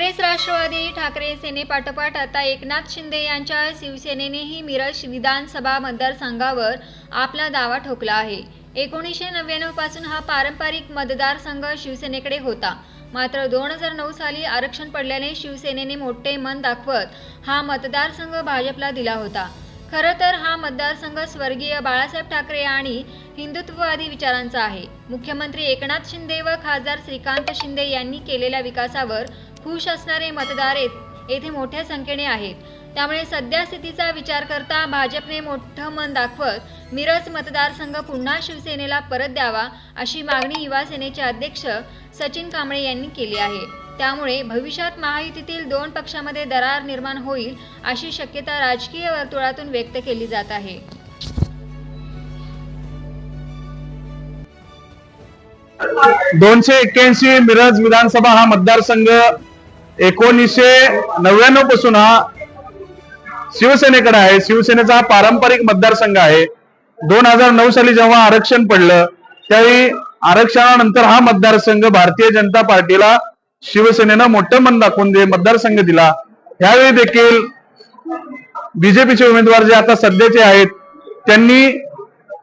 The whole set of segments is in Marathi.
काँग्रेस राष्ट्रवादी ठाकरे सेनेपाठोपाठ आता एकनाथ शिंदे यांच्या शिवसेनेनेही मिरज विधानसभा मतदारसंघावर आपला दावा ठोकला आहे. एकोणीसशे नव्याण्णवपासून हा पारंपरिक मतदारसंघ शिवसेनेकडे होता. मात्र दोन हजार नऊ साली आरक्षण पडल्याने शिवसेनेने मोठे मन दाखवत हा मतदारसंघ भाजपला दिला होता. खरं तर हा मतदारसंघ स्वर्गीय बाळासाहेब ठाकरे आणि हिंदुत्ववादी विचारांचा आहे. मुख्यमंत्री एकनाथ शिंदे व खासदार श्रीकांत शिंदे यांनी केलेल्या विकासावर खुश असणारे मतदार येत- येथे मोठ्या संख्येने आहेत. त्यामुळे सध्या स्थितीचा विचार करता भाजपने मोठं मन दाखवत मिरज मतदारसंघ पुन्हा शिवसेनेला परत द्यावा अशी मागणी युवा सेनेचे अध्यक्ष सचिन कांबळे यांनी केली आहे. त्यामुळे भविष्यात महायुतीतील दोन पक्षामध्ये दरार निर्माण होईल अशी शक्यता राजकीय वर्तुळातून व्यक्त केली जात आहे. दोनशे एक्क्याऐंशी मिरज विधानसभा हा मतदारसंघ एकोणीसशे नव्याण्णवपासून हा शिवसेनेकडे आहे. शिवसेनेचा हा पारंपरिक मतदारसंघ आहे. दोन हजार नऊ साली जेव्हा आरक्षण पडलं त्यावेळी आरक्षणानंतर हा मतदारसंघ भारतीय जनता पार्टीला शिवसेनेनं मोठं मन दाखवून दे मतदारसंघ दिला. यावेळी देखील बीजेपीचे उमेदवार जे आता सध्याचे आहेत त्यांनी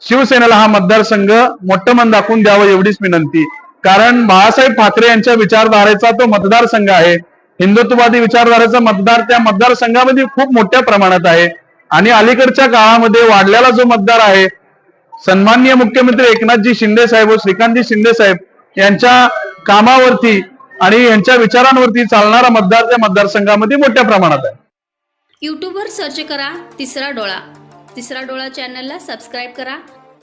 शिवसेनेला हा मतदारसंघ मोठं मन दाखवून द्यावं एवढीच विनंती. कारण बाळासाहेब ठाकरे यांच्या विचारधारेचा तो मतदारसंघ आहे. हिंदुत्ववादी विचारधारेचा मतदार त्या मतदारसंघामध्ये खूप मोठ्या प्रमाणात आहे. आणि अलीकडच्या काळामध्ये वाढलेला जो मतदार आहे सन्माननीय मुख्यमंत्री एकनाथजी शिंदे साहेब व श्रीकांतजी शिंदे साहेब यांच्या कामावरती आणि यांच्या विचारांवरती चालणारा मतदार त्या मतदारसंघामध्ये मोठ्या प्रमाणात आहे. युट्यूबवर सर्च करा तिसरा डोळा. तिसरा डोळा चॅनलला सबस्क्राईब करा.